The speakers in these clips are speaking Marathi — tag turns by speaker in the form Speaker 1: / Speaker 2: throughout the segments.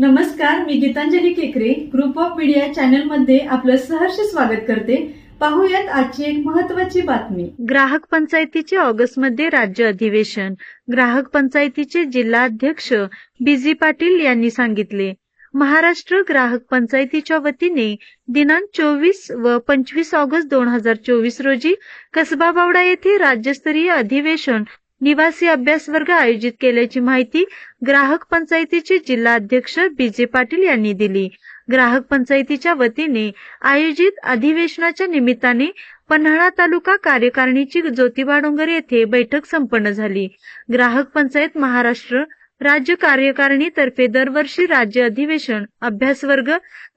Speaker 1: नमस्कार मी गीतांजली केकरे. ग्रुप ऑफ मीडिया चॅनलमध्ये आपलं सहर्ष स्वागत करते. पाहूयात आजची एक महत्वाची बातमी.
Speaker 2: ग्राहक पंचायतीचे ऑगस्टमध्ये राज्य अधिवेशन. ग्राहक पंचायतीचे जिल्हा अध्यक्ष बीजी पाटील यांनी सांगितले. महाराष्ट्र ग्राहक पंचायतीच्या वतीने दिनांक चोवीस व पंचवीस ऑगस्ट दोन हजार चोवीस रोजी कसबा बावडा येथे राज्यस्तरीय अधिवेशन निवासी अभ्यास वर्ग आयोजित केल्याची माहिती ग्राहक पंचायतीचे जिल्हा अध्यक्ष बीजे पाटील यांनी दिली. ग्राहक पंचायतीच्या वतीने आयोजित अधिवेशनाच्या निमित्ताने पन्हाळा तालुका कार्यकारिणीची ज्योतिबा डोंगर येथे बैठक संपन्न झाली. ग्राहक पंचायत महाराष्ट्र राज्य कार्यकारिणी तर्फे दरवर्षी राज्य अधिवेशन अभ्यास वर्ग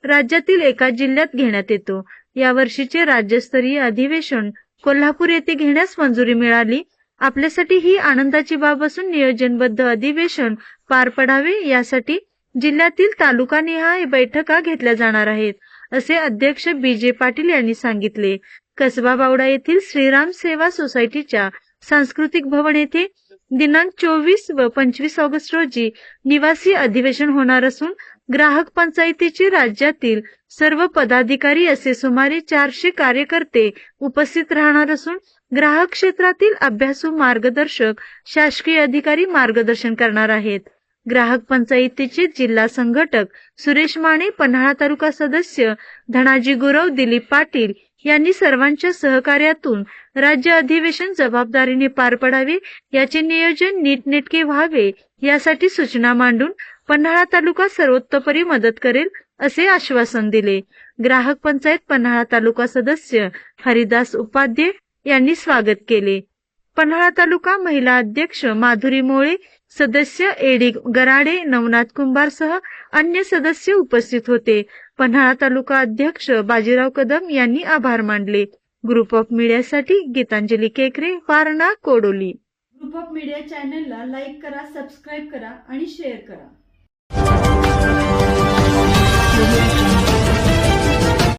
Speaker 2: राज्यातील एका जिल्ह्यात घेण्यात येतो. यावर्षीचे राज्यस्तरीय अधिवेशन कोल्हापूर येथे घेण्यास मंजुरी मिळाली. आपल्यासाठी ही आनंदाची बाब असून नियोजनबद्ध अधिवेशन पार पडावे यासाठी जिल्ह्यातील तालुकानिहाय बैठका घेतल्या जाणार आहेत असे अध्यक्ष बीजे पाटील यांनी सांगितले. कसबा बावडा येथील श्रीराम सेवा सोसायटीच्या सांस्कृतिक भवन येथे दिनांक चोवीस व पंचवीस ऑगस्ट रोजी निवासी अधिवेशन होणार असून ग्राहक पंचायतीचे राज्यातील सर्व पदाधिकारी असे सुमारे चारशे कार्यकर्ते उपस्थित राहणार असून ग्राहक क्षेत्रातील अभ्यासू मार्गदर्शक शासकीय अधिकारी मार्गदर्शन करणार आहेत. ग्राहक पंचायतीचे जिल्हा संघटक सुरेश माने पन्हाळा तालुका सदस्य धनाजी गुरव दिलीप पाटील यांनी सर्वांच्या सहकार्यातून राज्य अधिवेशन जबाबदारीने पार पडावे याचे नियोजन नीटनेटके व्हावे यासाठी सूचना मांडून पन्हाळा तालुका सर्वोत्तपरी मदत करेल असे आश्वासन दिले. ग्राहक पंचायत पन्हाळा तालुका सदस्य हरिदास उपाध्ये यांनी स्वागत केले. पन्हाळा तालुका महिला अध्यक्ष माधुरी मोळे सदस्य एडी गराडे नवनाथ कुंभारसह अन्य सदस्य उपस्थित होते. पन्हाळा तालुका अध्यक्ष बाजीराव कदम यांनी आभार मानले. Group of मीडियासाठी Geetanjali Kekre Warana Kodoli.
Speaker 1: Group of media चॅनलला लाईक करा सबस्क्राईब करा आणि शेअर करा.